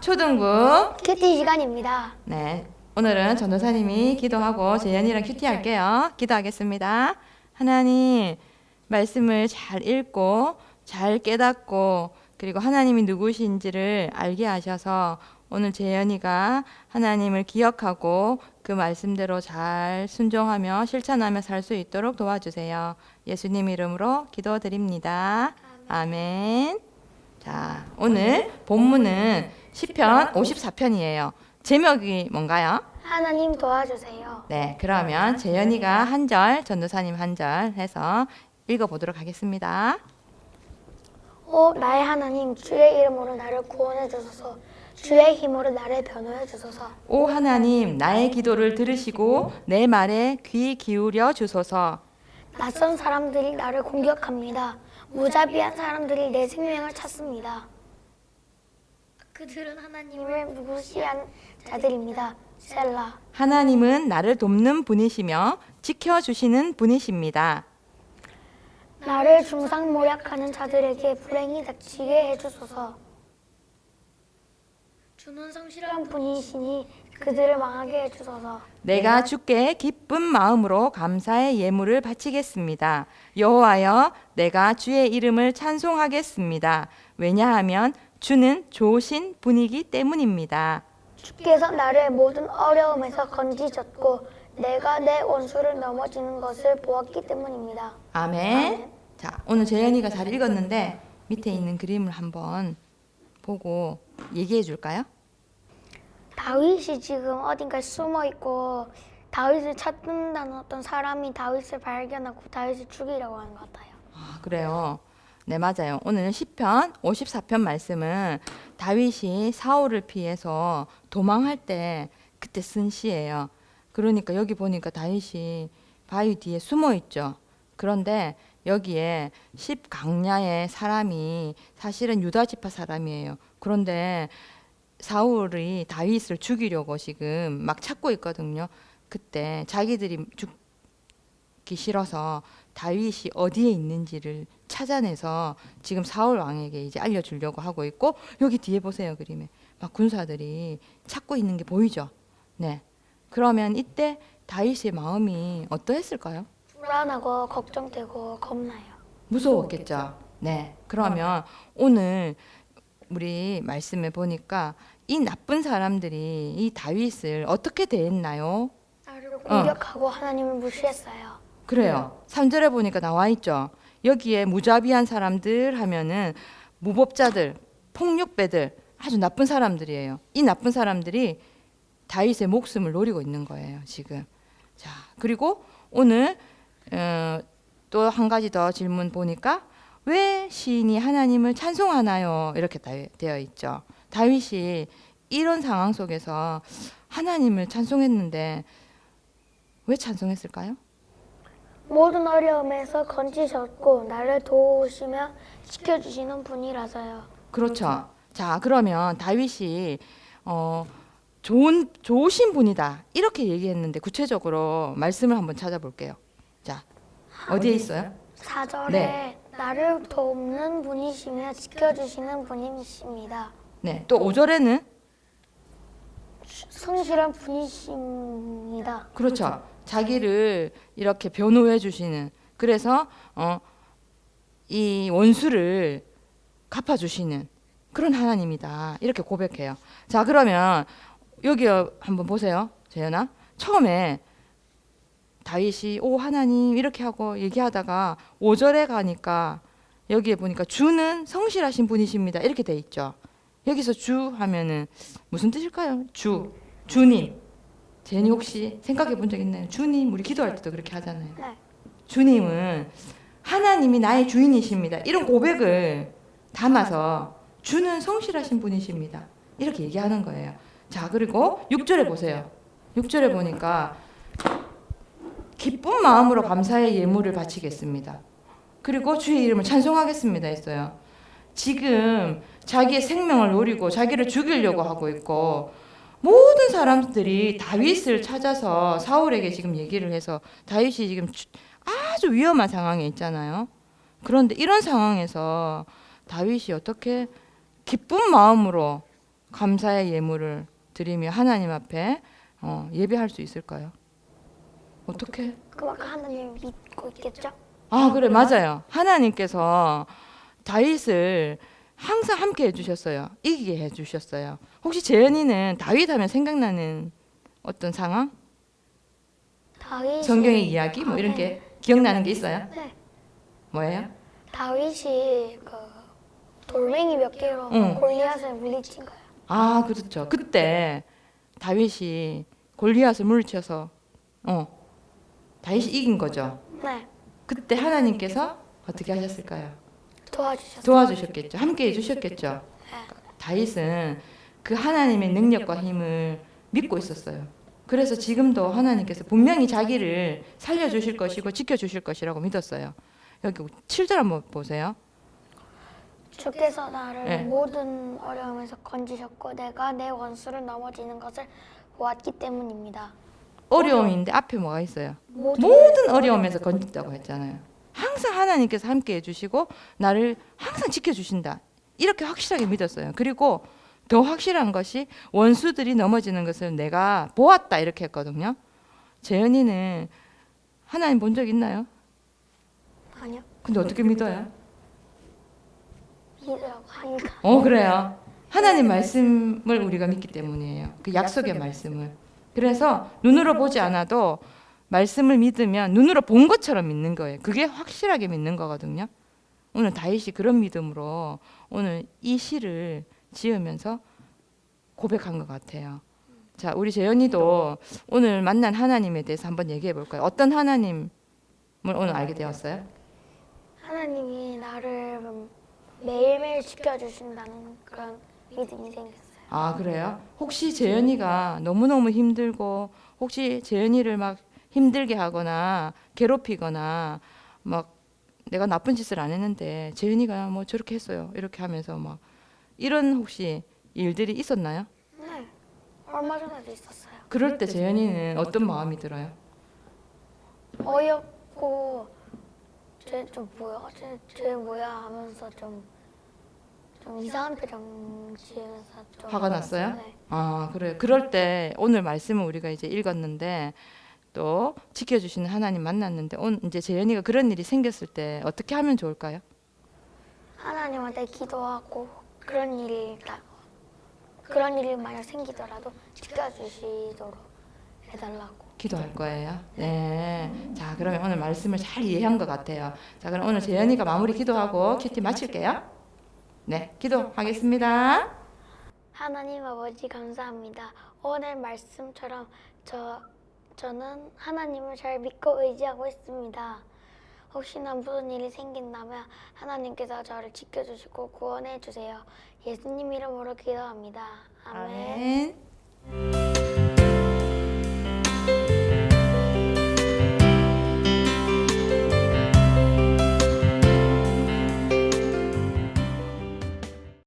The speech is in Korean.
초등부 큐티 시간입니다. 네 오늘은 전도사님이 기도하고 재현이랑 큐티 할게요. 기도하겠습니다. 하나님 말씀을 잘 읽고 잘 깨닫고 그리고 하나님이 누구신지를 알게 하셔서 오늘 재현이가 하나님을 기억하고 그 말씀대로 잘 순종하며 실천하며 살 수 있도록 도와주세요. 예수님 이름으로 기도드립니다. 아멘. 자, 오늘 본문은 시편 54편이에요. 제목이 뭔가요? 하나님 도와주세요. 네, 그러면 재현이가 한 절, 전도사님 한 절 해서 읽어 보도록 하겠습니다. 오 나의 하나님 주의 이름으로 나를 구원해 주소서. 주의 힘으로 나를 변호해 주소서. 오 하나님, 나의 기도를 들으시고 내 말에 귀 기울여 주소서. 낯선 사람들이 나를 공격합니다. 무자비한 사람들이 내 생명을 찾습니다. 그들은 하나님을 무시한 자들입니다. 셀라. 하나님은 나를 돕는 분이시며 지켜 주시는 분이십니다. 나를 중상모략하는 자들에게 불행이 닥치게 해주소서. 주는 성실한 분이시니 그들을 망하게 해주소서. 내가 주께 기쁜 마음으로 감사의 예물을 바치겠습니다. 여호와여, 내가 주의 이름을 찬송하겠습니다. 왜냐하면 주는 좋으신 분이기 때문입니다. 주께서 나를 모든 어려움에서 건지셨고 내가 내 원수를 넘어지는 것을 보았기 때문입니다. 아멘. 자, 오늘 재현이가 잘 읽었는데 밑에 있는 그림을 한번 보고 얘기해 줄까요? 다윗이 지금 어딘가에 숨어 있고 다윗을 찾는다는 어떤 사람이 다윗을 발견하고 다윗을 죽이려고 하는 것 같아요. 아, 그래요. 네, 맞아요. 오늘 시편 54편 말씀은 다윗이 사울을 피해서 도망할 때 그때 쓴 시예요. 그러니까 여기 보니까 다윗이 바위 뒤에 숨어 있죠. 그런데 여기에 십 강야의 사람이 사실은 유다 지파 사람이에요. 그런데 사울이 다윗을 죽이려고 지금 막 찾고 있거든요. 그때 자기들이 죽기 싫어서 다윗이 어디에 있는지를 찾아내서 지금 사울 왕에게 이제 알려주려고 하고 있고 여기 뒤에 보세요 그림에 막 군사들이 찾고 있는 게 보이죠. 네. 그러면 이때 다윗의 마음이 어떠했을까요? 불안하고 걱정되고 겁나요. 무서웠겠죠. 네. 그러면 오늘 우리 말씀에 보니까 이 나쁜 사람들이 이 다윗을 어떻게 대했나요? 나를 공격하고 하나님을 무시했어요. 그래요. 3절에 보니까 나와 있죠. 여기에 무자비한 사람들 하면은 무법자들, 폭력배들, 아주 나쁜 사람들이에요. 이 나쁜 사람들이 다윗의 목숨을 노리고 있는 거예요, 지금. 자, 그리고 오늘 어, 또한 가지 더 질문 보니까 왜 시인이 하나님을 찬송하나요? 이렇게 다- 되어 있죠. 다윗이 이런 상황 속에서 하나님을 찬송했는데 왜 찬송했을까요? 모든 어려움에서 건지셨고 나를 도우시며 지켜주시는 분이라서요. 그렇죠. 자, 그러면 다윗이 어 좋은 좋으신 분이다. 이렇게 얘기했는데 구체적으로 말씀을 한번 찾아볼게요. 자, 어디에 있어요? 4절에 네. 나를 돕는 분이시며 지켜주시는 분이십니다. 네. 또 5절에는 성실한 분이십니다. 그렇죠. 자기를 이렇게 변호해 주시는 그래서 어 이 원수를 갚아 주시는 그런 하나님이다. 이렇게 고백해요. 자, 그러면 여기 한번 보세요. 재현아. 처음에 다윗이 오 하나님 이렇게 하고 얘기하다가 5절에 가니까 여기에 보니까 주는 성실하신 분이십니다. 이렇게 돼 있죠. 여기서 주 하면은 무슨 뜻일까요? 주. 주님. 제니 혹시 생각해 본 적 있나요? 주님 우리 기도할 때도 그렇게 하잖아요. 네. 주님은 하나님이 나의 주인이십니다. 이런 고백을 담아서 주는 성실하신 분이십니다. 이렇게 얘기하는 거예요. 자, 그리고 6절에 보세요. 6절에 보니까 기쁜 마음으로 감사의 예물을 바치겠습니다. 그리고 주의 이름을 찬송하겠습니다 했어요. 지금 자기의 생명을 노리고 자기를 죽이려고 하고 있고 모든 사람들이 다윗을 찾아서 사울에게 지금 얘기를 해서 다윗이 지금 주- 아주 위험한 상황에 있잖아요. 그런데 이런 상황에서 다윗이 어떻게 기쁜 마음으로 감사의 예물을 드리며 하나님 앞에 어, 예배할 수 있을까요? 어떻게? 그만큼 하나님을 믿고 있겠죠? 아 그래 맞아요. 하나님께서 다윗을 항상 함께 해주셨어요. 이기게 해주셨어요. 혹시 재현이는 다윗 하면 생각나는 어떤 상황? 다윗이 성경의 이야기 뭐 이런 게 기억나는 게 있어요? 네. 뭐예요? 다윗이 그 돌멩이 몇 개로 응. 골리앗을 물리친 거예요. 아 그렇죠. 그때 다윗이 골리앗을 물리쳐서 어 다윗이 이긴 거죠. 네. 그때 하나님께서 어떻게 하셨을까요? 도와주셨어요. 도와주셨겠죠. 함께 해주셨겠죠. 다윗은 그 하나님의 능력과 힘을 믿고 있었어요. 그래서 지금도 하나님께서 분명히 자기를 살려주실 것이고 지켜주실 것이라고 믿었어요. 여기 7절 한번 보세요. 주께서 나를 네. 모든 어려움에서 건지셨고 내가 내 원수를 넘어지는 것을 보았기 때문입니다. 어려움인데 앞에 뭐가 있어요? 모든 모든 어려움에서 건진다고 했잖아요. 항상 하나님께서 함께 해주시고 나를 항상 지켜주신다. 이렇게 확실하게 믿었어요. 그리고 더 확실한 것이 원수들이 넘어지는 것을 내가 보았다 이렇게 했거든요. 재현이는 하나님 본 적 있나요? 아니요. 근데 어떻게 믿어요? 믿으라고 하니까 어 그래요. 하나님 말씀을 우리가 믿기 때문이에요. 그 약속의 말씀을. 그래서 눈으로 보지 않아도 말씀을 믿으면 눈으로 본 것처럼 믿는 거예요. 그게 확실하게 믿는 거거든요. 오늘 다윗이 그런 믿음으로 오늘 이 시를 지으면서 고백한 것 같아요. 자, 우리 재현이도 오늘 만난 하나님에 대해서 한번 얘기해 볼까요? 어떤 하나님을 오늘 알게 되었어요? 하나님이 나를 매일매일 지켜주신다는 그런 믿음이 생겼어요. 아 그래요? 혹시 재현이가 너무너무 힘들고 혹시 재현이를 막 힘들게 하거나 괴롭히거나 막 내가 나쁜 짓을 안 했는데 재현이가 뭐 저렇게 했어요 이렇게 하면서 막 이런 혹시 일들이 있었나요? 네. 얼마 전에도 있었어요. 그럴 때 재현이는 어떤 마음이 들어요? 어이없고 쟤좀 뭐야 쟤, 쟤 뭐야 하면서 좀, 좀 이상한 표정 지으면서 좀 화가 났어요? 네. 아 그래요. 그럴 때 오늘 말씀을 우리가 이제 읽었는데 또 지켜주시는 하나님 만났는데 오늘 이제 재현이가 그런 일이 생겼을 때 어떻게 하면 좋을까요? 하나님한테 기도하고 그런 일이 나- 그런 일이 만약 생기더라도 지켜주시도록 해달라고 기도할 거예요. 네. 자, 그러면 오늘 말씀을 잘 이해한 것 같아요. 자, 그럼 오늘 재현이가 마무리 기도하고 큐티 마칠게요. 네, 기도하겠습니다. 하나님 아버지 감사합니다. 오늘 말씀처럼 저 저는 하나님을 잘 믿고 의지하고 있습니다. 혹시나 무슨 일이 생긴다면 하나님께서 저를 지켜주시고 구원해 주세요. 예수님 이름으로 기도합니다. 아멘. 아멘.